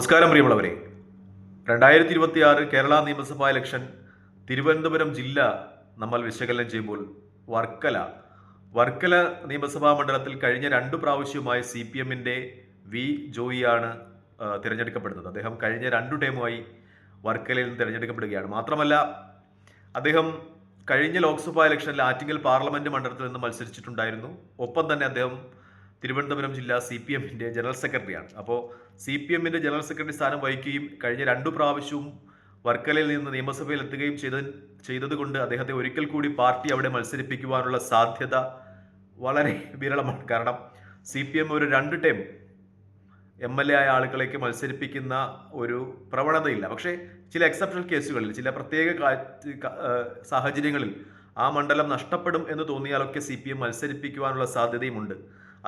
നമസ്കാരം പ്രിയമുള്ളവരെ. രണ്ടായിരത്തി ഇരുപത്തി ആറ് കേരള നിയമസഭാ ഇലക്ഷൻ തിരുവനന്തപുരം ജില്ല നമ്മൾ വിശകലനം ചെയ്യുമ്പോൾ വർക്കല. വർക്കല നിയമസഭാ മണ്ഡലത്തിൽ കഴിഞ്ഞ രണ്ടു പ്രാവശ്യമായി സി പി എമ്മിന്റെ വി ജോയിയാണ് തിരഞ്ഞെടുക്കപ്പെടുന്നത്. അദ്ദേഹം കഴിഞ്ഞ രണ്ടു ടൈമുമായി വർക്കലയിൽ നിന്ന് തിരഞ്ഞെടുക്കപ്പെടുകയാണ്. മാത്രമല്ല അദ്ദേഹം കഴിഞ്ഞ ലോക്സഭാ ഇലക്ഷനിൽ ആറ്റിങ്ങൽ പാർലമെന്റ് മണ്ഡലത്തിൽ നിന്ന് മത്സരിച്ചിട്ടുണ്ടായിരുന്നു. ഒപ്പം തന്നെ അദ്ദേഹം തിരുവനന്തപുരം ജില്ലാ സി പി എമ്മിന്റെ ജനറൽ സെക്രട്ടറിയാണ്. അപ്പോൾ സി പി എമ്മിന്റെ ജനറൽ സെക്രട്ടറി സ്ഥാനം വഹിക്കുകയും കഴിഞ്ഞ രണ്ടു പ്രാവശ്യവും വർക്കലയിൽ നിന്ന് നിയമസഭയിൽ എത്തുകയും ചെയ്ത ചെയ്തതുകൊണ്ട് അദ്ദേഹത്തെ ഒരിക്കൽ കൂടി പാർട്ടി അവിടെ മത്സരിപ്പിക്കുവാനുള്ള സാധ്യത വളരെ വിരളമാണ്. കാരണം സി പി എം ഒരു രണ്ട് ടൈം എം എൽ എ ആയ ആളുകളേക്ക് മത്സരിപ്പിക്കുന്ന ഒരു പ്രവണതയില്ല. പക്ഷേ ചില എക്സെപ്ഷണൽ കേസുകളിൽ ചില പ്രത്യേക സാഹചര്യങ്ങളിൽ ആ മണ്ഡലം നഷ്ടപ്പെടും എന്ന് തോന്നിയാലൊക്കെ സി പി എം മത്സരിപ്പിക്കുവാനുള്ള സാധ്യതയുമുണ്ട്.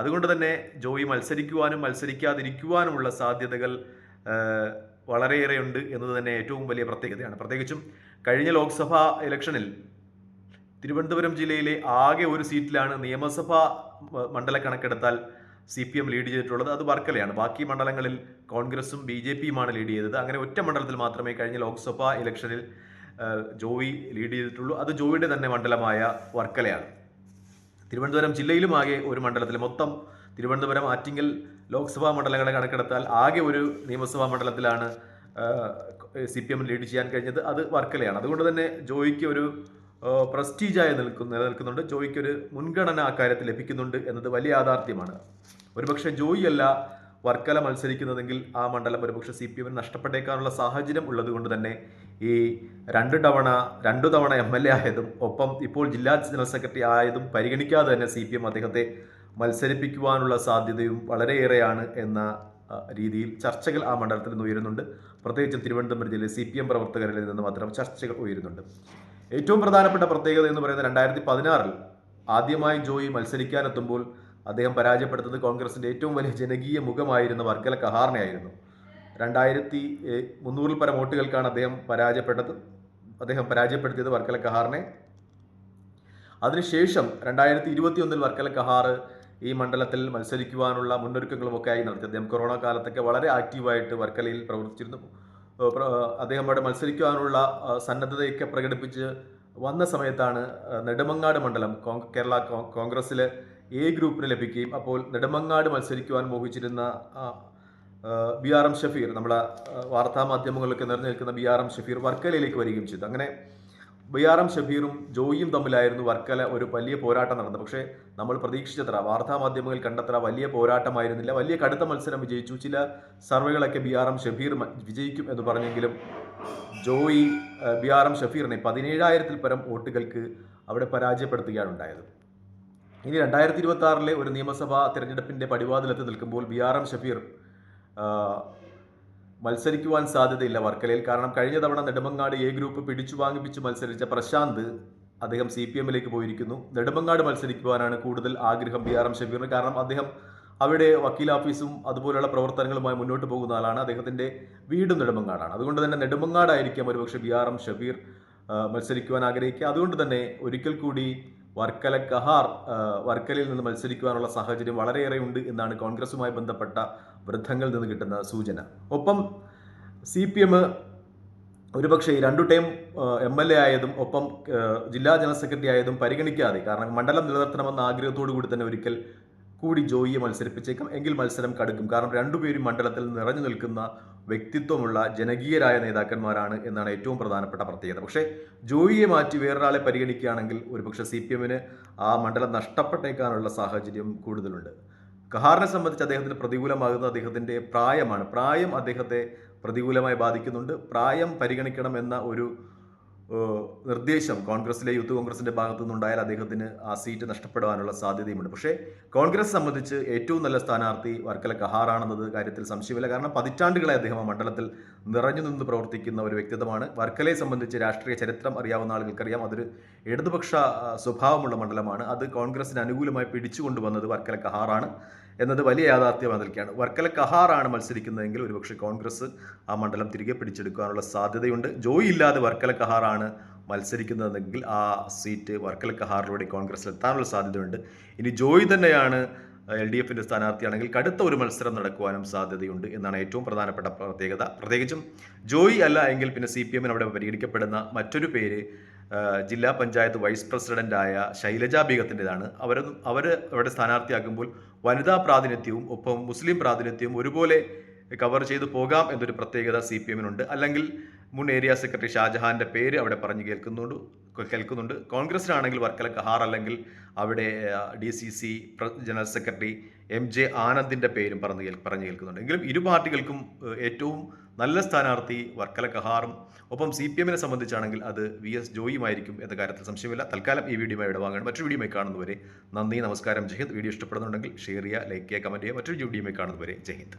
അതുകൊണ്ട് തന്നെ ജോയി മത്സരിക്കുവാനും മത്സരിക്കാതിരിക്കുവാനുമുള്ള സാധ്യതകൾ വളരെയേറെയുണ്ട് എന്നത് തന്നെ ഏറ്റവും വലിയ പ്രത്യേകതയാണ്. പ്രത്യേകിച്ചും കഴിഞ്ഞ ലോക്സഭാ ഇലക്ഷനിൽ തിരുവനന്തപുരം ജില്ലയിലെ ആകെ ഒരു സീറ്റിലാണ് നിയമസഭാ മണ്ഡല കണക്കെടുത്താൽ സി പി എം ലീഡ് ചെയ്തിട്ടുള്ളത് അത് വർക്കലയാണ്. ബാക്കി മണ്ഡലങ്ങളിൽ കോൺഗ്രസും ബി ജെ പിയുമാണ് ലീഡ് ചെയ്തത്. അങ്ങനെ ഒറ്റ മണ്ഡലത്തിൽ മാത്രമേ കഴിഞ്ഞ ലോക്സഭാ ഇലക്ഷനിൽ ജോയി ലീഡ് ചെയ്തിട്ടുള്ളൂ. അത് ജോയിയുടെ തന്നെ മണ്ഡലമായ വർക്കലയാണ്. തിരുവനന്തപുരം ജില്ലയിലുമാകെ ഒരു മണ്ഡലത്തിൽ മൊത്തം തിരുവനന്തപുരം ആറ്റിങ്ങൽ ലോക്സഭാ മണ്ഡലങ്ങളെ കണക്കെടുത്താൽ ആകെ ഒരു നിയമസഭാ മണ്ഡലത്തിലാണ് സി പി എം ലീഡ് ചെയ്യാൻ കഴിഞ്ഞത്. അത് വർക്കലയാണ്. അതുകൊണ്ട് തന്നെ ജോയിക്ക് ഒരു പ്രസ്റ്റീജായി നിൽക്കുന്ന നിലനിൽക്കുന്നുണ്ട്. ജോയിക്ക് ഒരു മുൻഗണന അക്കാര്യത്തിൽ ലഭിക്കുന്നുണ്ട് എന്നത് വലിയ യാഥാർത്ഥ്യമാണ്. ഒരുപക്ഷെ ജോയി അല്ല വർക്കല മത്സരിക്കുന്നതെങ്കിൽ ആ മണ്ഡലം ഒരുപക്ഷെ സി പി എമ്മിന് നഷ്ടപ്പെട്ടേക്കാനുള്ള സാഹചര്യം ഉള്ളതുകൊണ്ട് തന്നെ ഈ രണ്ട് തവണ രണ്ടു തവണ എം എൽ എ ആയതും ഒപ്പം ഇപ്പോൾ ജില്ലാ ജനറൽ സെക്രട്ടറി ആയതും പരിഗണിക്കാതെ തന്നെ സി പി എം അദ്ദേഹത്തെ മത്സരിപ്പിക്കുവാനുള്ള സാധ്യതയും വളരെയേറെയാണ് എന്ന രീതിയിൽ ചർച്ചകൾ ആ മണ്ഡലത്തിൽ നിന്ന് ഉയരുന്നുണ്ട്. പ്രത്യേകിച്ചും തിരുവനന്തപുരം ജില്ലയിലെ സി പി എം പ്രവർത്തകരിൽ നിന്ന് മാത്രം ചർച്ചകൾ ഉയരുന്നുണ്ട്. ഏറ്റവും പ്രധാനപ്പെട്ട പ്രത്യേകത എന്ന് പറയുന്നത് രണ്ടായിരത്തി പതിനാറിൽ ആദ്യമായി ജോയി മത്സരിക്കാനെത്തുമ്പോൾ അദ്ദേഹം പരാജയപ്പെടുത്തുന്നത് കോൺഗ്രസിന്റെ ഏറ്റവും വലിയ ജനകീയ മുഖമായിരുന്ന വർക്കല കഹാറിനെയായിരുന്നു. രണ്ടായിരത്തി മുന്നൂറിൽ പരം വോട്ടുകൾക്കാണ് അദ്ദേഹം പരാജയപ്പെട്ടത്. അദ്ദേഹം പരാജയപ്പെടുത്തിയത് വർക്കല കഹാറിനെ. അതിനുശേഷം രണ്ടായിരത്തി ഇരുപത്തി ഒന്നിൽ വർക്കല കഹാർ ഈ മണ്ഡലത്തിൽ മത്സരിക്കുവാനുള്ള മുന്നൊരുക്കങ്ങളുമൊക്കെ ആയി നടത്തി. അദ്ദേഹം കൊറോണ കാലത്തൊക്കെ വളരെ ആക്റ്റീവായിട്ട് വർക്കലയിൽ പ്രവർത്തിച്ചിരുന്നു. അദ്ദേഹം അവിടെ മത്സരിക്കുവാനുള്ള സന്നദ്ധതയൊക്കെ പ്രകടിപ്പിച്ച് വന്ന സമയത്താണ് നെടുമങ്ങാട് മണ്ഡലം കേരള കോൺഗ്രസ്സിലെ എ ഗ്രൂപ്പിന് ലഭിക്കുകയും അപ്പോൾ നെടുമങ്ങാട് മത്സരിക്കുവാൻ മോഹിച്ചിരുന്ന ബി ആർ എം ഷഫീർ നമ്മളെ വാർത്താ മാധ്യമങ്ങളിലൊക്കെ നിറഞ്ഞു നിൽക്കുന്ന ബി ആർ എം ഷഫീർ വർക്കലയിലേക്ക് വരികയും ചെയ്തു. അങ്ങനെ ബി ആർ എം ഷഫീറും ജോയിയും തമ്മിലായിരുന്നു വർക്കല ഒരു വലിയ പോരാട്ടം നടന്നത്. പക്ഷേ നമ്മൾ പ്രതീക്ഷിച്ചത്ര വാർത്താ മാധ്യമങ്ങളിൽ കണ്ടത്ര വലിയ പോരാട്ടമായിരുന്നില്ല. വലിയ കടുത്ത മത്സരം വിജയിച്ചു. ചില സർവേകളൊക്കെ ബി ആർ എം ഷഫീർ വിജയിക്കും എന്ന് പറഞ്ഞെങ്കിലും ജോയി ബി ആർ എം ഷഫീറിനെ പതിനേഴായിരത്തിൽ പരം വോട്ടുകൾക്ക് അവിടെ പരാജയപ്പെടുത്തുകയാണ് ഉണ്ടായത് ഇനി രണ്ടായിരത്തി ഇരുപത്തി ആറിലെ ഒരു നിയമസഭാ തിരഞ്ഞെടുപ്പിന്റെ പടിവാതിലെത്തി നിൽക്കുമ്പോൾ ബി ആർ എം ഷഫീർ മത്സരിക്കുവാൻ സാധ്യതയില്ല വർക്കലയിൽ. കാരണം കഴിഞ്ഞ തവണ നെടുമങ്ങാട് എ ഗ്രൂപ്പ് പിടിച്ചു വാങ്ങിപ്പിച്ച് മത്സരിച്ച പ്രശാന്ത് അദ്ദേഹം സി പി എമ്മിലേക്ക് പോയിരിക്കുന്നു. നെടുമങ്ങാട് മത്സരിക്കുവാനാണ് കൂടുതൽ ആഗ്രഹം ബി ആർ എം ഷബീറിന്. കാരണം അദ്ദേഹം അവിടെ വക്കീൽ ഓഫീസും അതുപോലെയുള്ള പ്രവർത്തനങ്ങളുമായി മുന്നോട്ട് പോകുന്ന ആളാണ്. അദ്ദേഹത്തിന്റെ വീടും നെടുമങ്ങാടാണ്. അതുകൊണ്ട് തന്നെ നെടുമങ്ങാടായിരിക്കാം ഒരുപക്ഷെ ബി ആർ എം ഷബീർ മത്സരിക്കുവാൻ ആഗ്രഹിക്കുക. അതുകൊണ്ട് തന്നെ ഒരിക്കൽ കൂടി വർക്കല കഹാർ വർക്കലയിൽ നിന്ന് മത്സരിക്കുവാനുള്ള സാഹചര്യം വളരെയേറെ ഉണ്ട് എന്നാണ് കോൺഗ്രസുമായി ബന്ധപ്പെട്ട വൃദ്ധങ്ങളിൽ നിന്ന് കിട്ടുന്ന സൂചന. ഒപ്പം സി പി എം ഒരുപക്ഷെ ഈ രണ്ടു ടൈം എം എൽ എ ആയതും ഒപ്പം ജില്ലാ ജനറൽ സെക്രട്ടറി ആയതും പരിഗണിക്കാതെ കാരണം മണ്ഡലം നിലനിർത്തണമെന്ന ആഗ്രഹത്തോടു കൂടി തന്നെ ഒരിക്കൽ കൂടി ജോയിയെ മത്സരിപ്പിച്ചേക്കാം. എങ്കിൽ മത്സരം കടുക്കും. കാരണം രണ്ടുപേരും മണ്ഡലത്തിൽ നിറഞ്ഞു നിൽക്കുന്ന വ്യക്തിത്വമുള്ള ജനകീയരായ നേതാക്കന്മാരാണ് എന്നാണ് ഏറ്റവും പ്രധാനപ്പെട്ട പ്രത്യേകത. പക്ഷേ ജോയിയെ മാറ്റി വേറൊരാളെ പരിഗണിക്കുകയാണെങ്കിൽ ഒരുപക്ഷെ സി പി എമ്മിന് ആ മണ്ഡലം നഷ്ടപ്പെട്ടേക്കാനുള്ള സാഹചര്യം കൂടുതലുണ്ട്. കഹാറിനെ സംബന്ധിച്ച് അദ്ദേഹത്തിന് പ്രതികൂലമാകുന്ന അദ്ദേഹത്തിന്റെ പ്രായമാണ്. പ്രായം അദ്ദേഹത്തെ പ്രതികൂലമായി ബാധിക്കുന്നുണ്ട്. പ്രായം പരിഗണിക്കണം എന്ന ഒരു നിർദ്ദേശം കോൺഗ്രസിലെ യൂത്ത് കോൺഗ്രസിന്റെ ഭാഗത്തു നിന്നുണ്ടായാൽ അദ്ദേഹത്തിന് ആ സീറ്റ് നഷ്ടപ്പെടുവാനുള്ള സാധ്യതയുമുണ്ട്. പക്ഷേ കോൺഗ്രസ് സംബന്ധിച്ച് ഏറ്റവും നല്ല സ്ഥാനാർത്ഥി വർക്കല കഹാറാണെന്നത് കാര്യത്തിൽ സംശയമില്ല. കാരണം പതിറ്റാണ്ടുകളെ അദ്ദേഹം മണ്ഡലത്തിൽ നിറഞ്ഞു നിന്ന് പ്രവർത്തിക്കുന്ന ഒരു വ്യക്തിത്വമാണ്. വർക്കലയെ സംബന്ധിച്ച് രാഷ്ട്രീയ ചരിത്രം അറിയാവുന്ന ആളുകൾക്കറിയാം. അതൊരു ഇടതുപക്ഷ സ്വഭാവമുള്ള മണ്ഡലമാണ്. അത് കോൺഗ്രസിന് അനുകൂലമായി പിടിച്ചുകൊണ്ടുവന്നത് വർക്കല കഹാറാണ് എന്നത് വലിയ യാഥാർത്ഥ്യമായി നിൽക്കുകയാണ് വർക്കല കഹാറാണ് മത്സരിക്കുന്നതെങ്കിൽ ഒരുപക്ഷെ കോൺഗ്രസ് ആ മണ്ഡലം തിരികെ പിടിച്ചെടുക്കാനുള്ള സാധ്യതയുണ്ട്. ജോയി ഇല്ലാതെ വർക്കല കഹാറാണ് മത്സരിക്കുന്നതെങ്കിൽ ആ സീറ്റ് വർക്കല കഹാറിലൂടെ കോൺഗ്രസ്സിൽ എത്താനുള്ള സാധ്യതയുണ്ട്. ഇനി ജോയി തന്നെയാണ് എൽ ഡി എഫിന്റെ സ്ഥാനാർത്ഥിയാണെങ്കിൽ കടുത്ത ഒരു മത്സരം നടക്കുവാനും സാധ്യതയുണ്ട് എന്നാണ് ഏറ്റവും പ്രധാനപ്പെട്ട പ്രത്യേകത. പ്രത്യേകിച്ചും ജോയി അല്ല എങ്കിൽ പിന്നെ സി പി എമ്മിന് അവിടെ പരിഗണിക്കപ്പെടുന്ന മറ്റൊരു പേര് ജില്ലാ പഞ്ചായത്ത് വൈസ് പ്രസിഡന്റായ ശൈലജ ബീഗത്തിന്റെതാണ്. അവർ അവർ അവിടെ സ്ഥാനാർത്ഥിയാക്കുമ്പോൾ വനിതാ പ്രാതിനിധ്യവും ഒപ്പം മുസ്ലിം പ്രാതിനിധ്യവും ഒരുപോലെ കവർ ചെയ്തു പോകാം എന്നൊരു പ്രത്യേകത സി പി എമ്മിനുണ്ട്. അല്ലെങ്കിൽ മുൻ ഏരിയ സെക്രട്ടറി ഷാജഹാന്റെ പേര് അവിടെ പറഞ്ഞു കേൾക്കുന്നുണ്ട് കേൾക്കുന്നുണ്ട്. കോൺഗ്രസിനാണെങ്കിൽ വർക്കല കഹാർ അല്ലെങ്കിൽ അവിടെ D C C general secretary M J ആനന്ദിന്റെ പേരും പറഞ്ഞു കേൾ പറഞ്ഞു കേൾക്കുന്നുണ്ട്. എങ്കിലും ഇരു പാർട്ടികൾക്കും ഏറ്റവും നല്ല സ്ഥാനാർത്ഥി വർക്കല കഹാറും ഒപ്പം സി പി എമ്മിനെ സംബന്ധിച്ചാണെങ്കിൽ അത് വി എസ് ജോയിയുമായിരിക്കും എന്ന കാര്യത്തിൽ സംശയമില്ല. തൽക്കാലം ഈ വീഡിയോ ഇവിടെ വാങ്ങണം മറ്റൊരു വീഡിയോയുമായി കാണുന്നവരെ നന്ദി നമസ്കാരം ജയ്ഹിന്ദ് വീഡിയോ ഇഷ്ടപ്പെടുന്നുണ്ടെങ്കിൽ ഷെയർ ചെയ്യുക ലൈക്ക് ചെയ്യുക കമന്റ് ചെയ്യുക. മറ്റൊരു വീഡിയോയുമായി കാണുന്നവരെ ജയ്ഹിന്ദ്